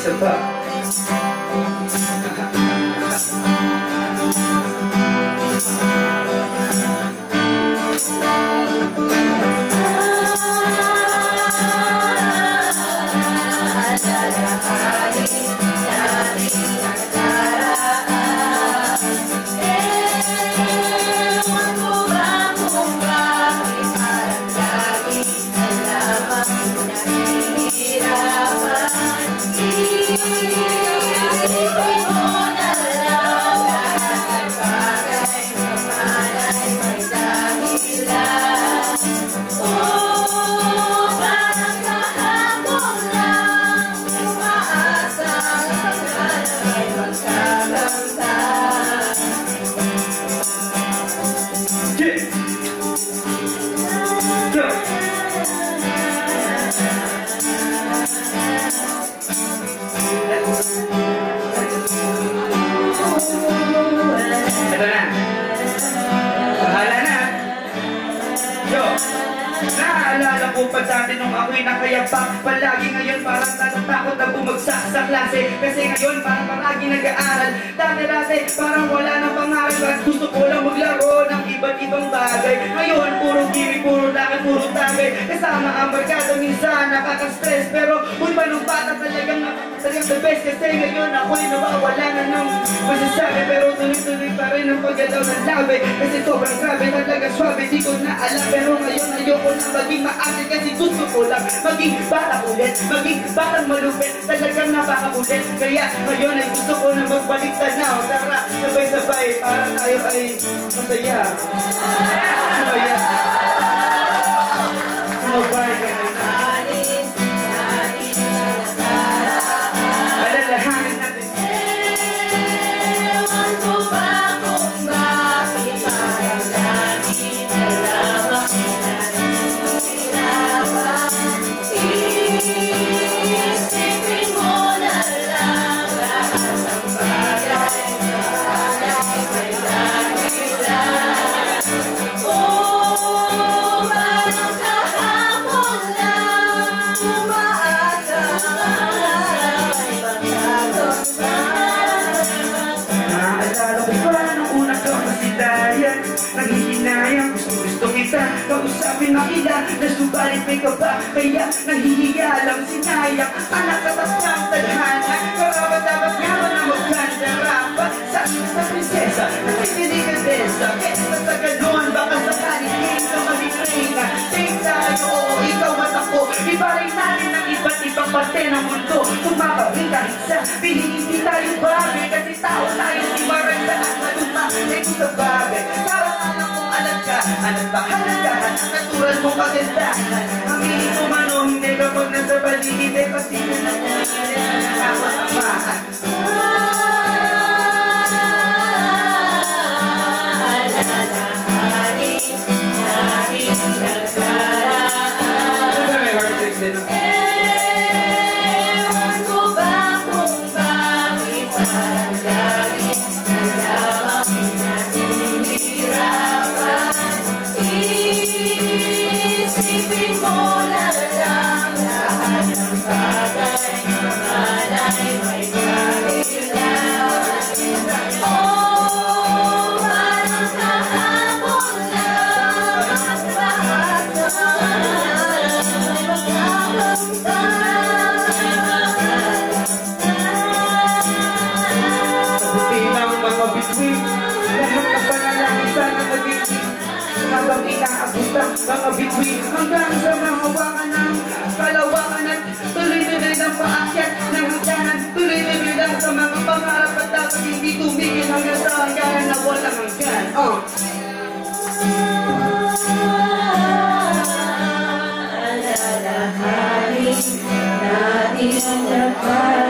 Lucifer. Dati nung ako'y nakayapak Palagi ngayon parang natatakot na bumagsak sa klase? Kasi ngayon parang palagi nag-aaral. Dati-dati parang wala na pangarap At gusto ko lang maglaro ng iba't ibang bagay. Ngayon puro gimmick, puro lakad, puro tagay Kasama ang barkada minsan nakaka-stress. Pero kung pa nung bata talagang Talagang the best kasi ngayon ako'y nawawala na ng masasabi. Pero tuloy-tuloy pa rin ang paggalaw ng labi. Kasi sobrang grabe talaga swabe Di ko na alam. Pero ngayon ayoko na maging maarte Kasi gusto ko lang maging batang ulit Maging batang malupit. Talagang napakabulit. Kaya ngayon ay gusto ko na magbalik tanaw Tara sabay-sabay para tayo ay masaya. Masaya Kausapin makila na subalit may kaba Kaya nanghihiya lang sinayang Anak katas ng tadhana Karapat dapat yaman na magkanda Rapa sa sa prinsesa Nakikinig ka desa Kesa sa ganon baka sakali Hindi ka mag-itrina Take tayo oo ikaw at ako Ibaray natin ang iba't ibang parte ng mundo. Kung Ba halagahan Natural mong kagandahan Aminin mo man o hindi Kapag nasa paligid Ay pati na na Ang mga bituin Hanggang sa mahawakan ng kalawakan At tuloy-tuloy ng paakyat ng hagdanan Tuloy-tuloy lang sa mga pangarap At dapat hindi tumigil hanggang sa hangganan na walang hanggan. Oh. Alalahanin natin na paraan